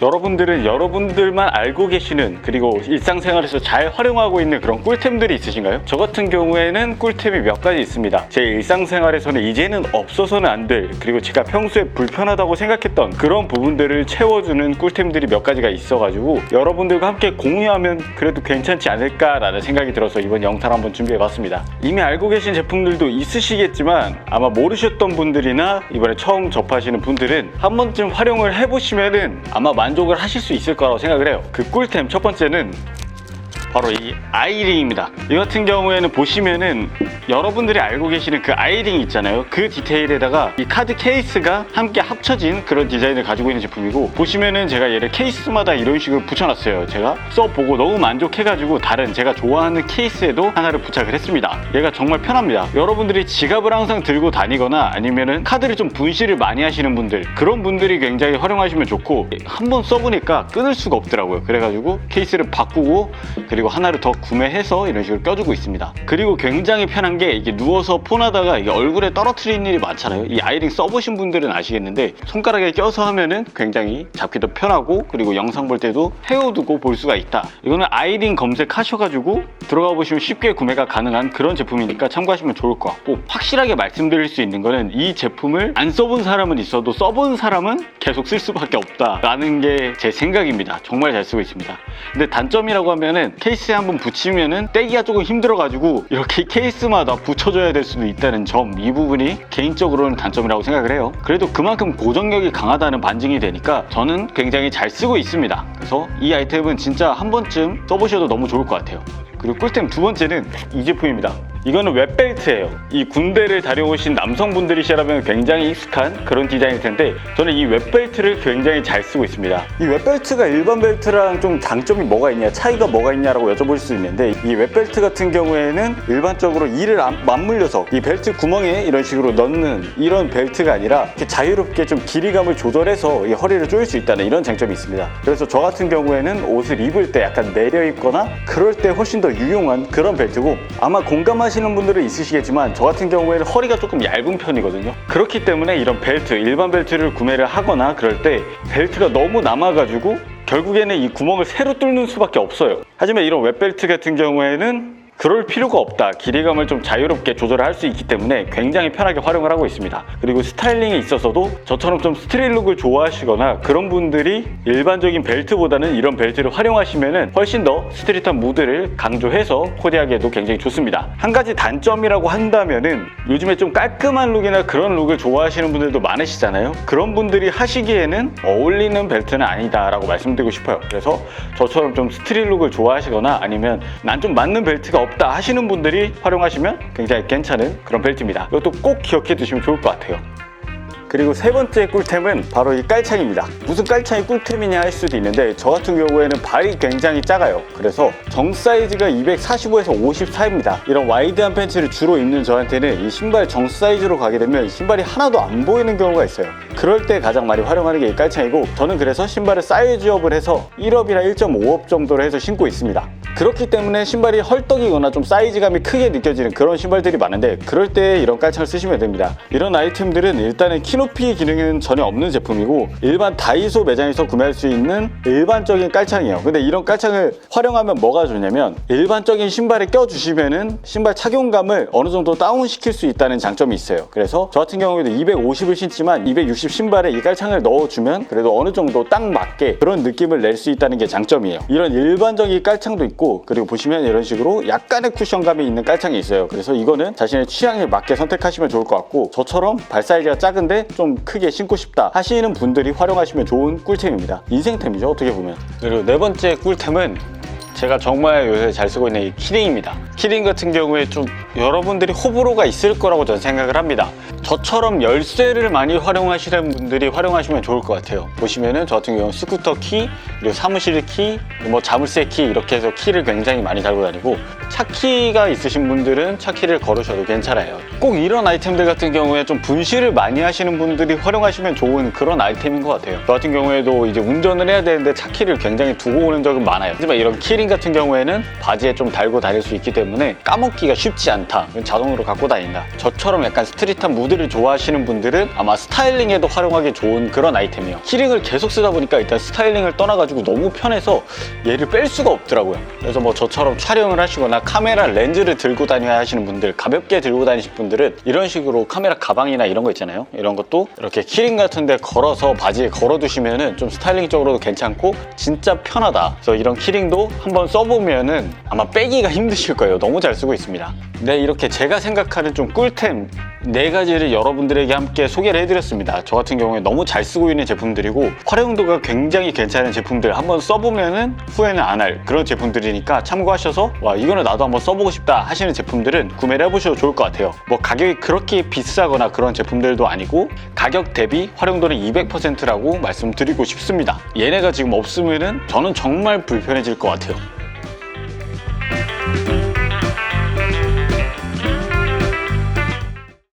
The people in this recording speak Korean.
여러분들은 여러분들만 알고 계시는 그리고 일상생활에서 잘 활용하고 있는 그런 꿀템들이 있으신가요? 저 같은 경우에는 꿀템이 몇 가지 있습니다. 제 일상생활에서는 이제는 없어서는 안 될 그리고 제가 평소에 불편하다고 생각했던 그런 부분들을 채워주는 꿀템들이 몇 가지가 있어가지고 여러분들과 함께 공유하면 그래도 괜찮지 않을까라는 생각이 들어서 이번 영상 한번 준비해봤습니다. 이미 알고 계신 제품들도 있으시겠지만 아마 모르셨던 분들이나 이번에 처음 접하시는 분들은 한 번쯤 활용을 해보시면은 아마 만족을 하실 수 있을 거라고 생각을 해요. 그 꿀템 첫 번째는 바로 이 아이링입니다. 이 같은 경우에는 보시면은 여러분들이 알고 계시는 그 아이링 있잖아요. 그 디테일에다가 이 카드 케이스가 함께 합쳐진 그런 디자인을 가지고 있는 제품이고 보시면은 제가 얘를 케이스마다 이런 식으로 붙여놨어요. 제가 써보고 너무 만족해가지고 다른 제가 좋아하는 케이스에도 하나를 부착을 했습니다. 얘가 정말 편합니다. 여러분들이 지갑을 항상 들고 다니거나 아니면은 카드를 좀 분실을 많이 하시는 분들 그런 분들이 굉장히 활용하시면 좋고 한 번 써보니까 끊을 수가 없더라고요. 그래가지고 케이스를 바꾸고 그리고 하나를 더 구매해서 이런 식으로 껴주고 있습니다. 그리고 굉장히 편한 게 이게 누워서 폰하다가 이게 얼굴에 떨어뜨리는 일이 많잖아요. 이 아이링 써보신 분들은 아시겠는데 손가락에 껴서 하면은 굉장히 잡기도 편하고 그리고 영상 볼 때도 헤어두고 볼 수가 있다. 이거는 아이링 검색하셔가지고 들어가 보시면 쉽게 구매가 가능한 그런 제품이니까 참고하시면 좋을 것 같고 확실하게 말씀드릴 수 있는 거는 이 제품을 안 써본 사람은 있어도 써본 사람은 계속 쓸 수밖에 없다라는 게 제 생각입니다. 정말 잘 쓰고 있습니다. 근데 단점이라고 하면은 케이스에 한번 붙이면은 떼기가 조금 힘들어가지고 이렇게 케이스마다 붙여줘야 될 수도 있다는 점 이 부분이 개인적으로는 단점이라고 생각을 해요. 그래도 그만큼 고정력이 강하다는 반증이 되니까 저는 굉장히 잘 쓰고 있습니다. 그래서 이 아이템은 진짜 한 번쯤 써보셔도 너무 좋을 것 같아요. 그리고 꿀템 두 번째는 이 제품입니다. 이거는 웹벨트예요. 이 군대를 다녀오신 남성분들이시라면 굉장히 익숙한 그런 디자인일 텐데 저는 이 웹벨트를 굉장히 잘 쓰고 있습니다. 이 웹벨트가 일반 벨트랑 좀 장점이 뭐가 있냐, 차이가 뭐가 있냐라고 여쭤볼 수 있는데 이 웹벨트 같은 경우에는 일반적으로 이를 안- 맞물려서 이 벨트 구멍에 이런 식으로 넣는 이런 벨트가 아니라 이렇게 자유롭게 좀 길이감을 조절해서 이 허리를 조일 수 있다는 이런 장점이 있습니다. 그래서 저 같은 경우에는 옷을 입을 때 약간 내려 입거나 그럴 때 훨씬 더 유용한 그런 벨트고 아마 공감하 시는 분들은 있으시겠지만 저 같은 경우에는 허리가 조금 얇은 편이거든요. 그렇기 때문에 이런 벨트, 일반 벨트를 구매를 하거나 그럴 때 벨트가 너무 남아가지고 결국에는 이 구멍을 새로 뚫는 수밖에 없어요. 하지만 이런 웹벨트 같은 경우에는 그럴 필요가 없다. 길이감을 좀 자유롭게 조절을 할수 있기 때문에 굉장히 편하게 활용을 하고 있습니다. 그리고 스타일링에 있어서도 저처럼 좀 스트릿 룩을 좋아하시거나 그런 분들이 일반적인 벨트보다는 이런 벨트를 활용하시면 훨씬 더 스트릿한 무드를 강조해서 코디하기에도 굉장히 좋습니다. 한 가지 단점이라고 한다면은 요즘에 좀 깔끔한 룩이나 그런 룩을 좋아하시는 분들도 많으시잖아요. 그런 분들이 하시기에는 어울리는 벨트는 아니다라고 말씀드리고 싶어요. 그래서 저처럼 좀 스트릿 룩을 좋아하시거나 아니면 난 좀 맞는 벨트가 없다 하시는 분들이 활용하시면 굉장히 괜찮은 그런 벨트입니다. 이것도 꼭 기억해 두시면 좋을 것 같아요. 그리고 세 번째 꿀템은 바로 이 깔창입니다. 무슨 깔창이 꿀템이냐 할 수도 있는데 저 같은 경우에는 발이 굉장히 작아요. 그래서 정 사이즈가 245에서 54입니다. 이런 와이드한 팬츠를 주로 입는 저한테는 이 신발 정 사이즈로 가게 되면 신발이 하나도 안 보이는 경우가 있어요. 그럴 때 가장 많이 활용하는 게 이 깔창이고 저는 그래서 신발을 사이즈업을 해서 1업이나 1.5업 정도로 해서 신고 있습니다. 그렇기 때문에 신발이 헐떡이거나 좀 사이즈감이 크게 느껴지는 그런 신발들이 많은데 그럴 때 이런 깔창을 쓰시면 됩니다. 이런 아이템들은 일단은 키 높이 기능은 전혀 없는 제품이고 일반 다이소 매장에서 구매할 수 있는 일반적인 깔창이에요. 근데 이런 깔창을 활용하면 뭐가 좋냐면 일반적인 신발에 껴주시면은 신발 착용감을 어느 정도 다운시킬 수 있다는 장점이 있어요. 그래서 저 같은 경우에도 250을 신지만 260 신발에 이 깔창을 넣어주면 그래도 어느 정도 딱 맞게 그런 느낌을 낼 수 있다는 게 장점이에요. 이런 일반적인 깔창도 있고 그리고 보시면 이런 식으로 약간의 쿠션감이 있는 깔창이 있어요. 그래서 이거는 자신의 취향에 맞게 선택하시면 좋을 것 같고 저처럼 발 사이즈가 작은데 좀 크게 신고 싶다 하시는 분들이 활용하시면 좋은 꿀템입니다. 인생템이죠 어떻게 보면. 그리고 네 번째 꿀템은 제가 정말 요새 잘 쓰고 있는 이 키링입니다. 키링 같은 경우에 좀 여러분들이 호불호가 있을 거라고 저는 생각을 합니다. 저처럼 열쇠를 많이 활용하시는 분들이 활용하시면 좋을 것 같아요. 보시면은 저 같은 경우는 스쿠터 키, 그리고 사무실 키, 뭐 자물쇠 키 이렇게 해서 키를 굉장히 많이 달고 다니고 차키가 있으신 분들은 차키를 걸으셔도 괜찮아요. 꼭 이런 아이템들 같은 경우에 좀 분실을 많이 하시는 분들이 활용하시면 좋은 그런 아이템인 것 같아요. 저 같은 경우에도 이제 운전을 해야 되는데 차키를 굉장히 두고 오는 적은 많아요. 하지만 이런 키링 같은 경우에는 바지에 좀 달고 다닐 수 있기 때문에 까먹기가 쉽지 않 다. 자동으로 갖고 다닌다. 저처럼 약간 스트릿한 무드를 좋아하시는 분들은 아마 스타일링에도 활용하기 좋은 그런 아이템이에요. 키링을 계속 쓰다 보니까 일단 스타일링을 떠나가지고 너무 편해서 얘를 뺄 수가 없더라고요. 그래서 뭐 저처럼 촬영을 하시거나 카메라 렌즈를 들고 다녀야 하시는 분들, 가볍게 들고 다니실 분들은 이런 식으로 카메라 가방이나 이런 거 있잖아요. 이런 것도 이렇게 키링 같은 데 걸어서 바지에 걸어두시면은 좀 스타일링적으로도 괜찮고 진짜 편하다. 그래서 이런 키링도 한번 써보면은 아마 빼기가 힘드실 거예요. 너무 잘 쓰고 있습니다. 네, 이렇게 제가 생각하는 좀 꿀템 네 가지를 여러분들에게 함께 소개를 해드렸습니다. 저 같은 경우에 너무 잘 쓰고 있는 제품들이고 활용도가 굉장히 괜찮은 제품들 한번 써보면은 후회는 안 할 그런 제품들이니까 참고하셔서 와 이거는 나도 한번 써보고 싶다 하시는 제품들은 구매를 해보셔도 좋을 것 같아요. 뭐 가격이 그렇게 비싸거나 그런 제품들도 아니고 가격 대비 활용도는 200%라고 말씀드리고 싶습니다. 얘네가 지금 없으면은 저는 정말 불편해질 것 같아요.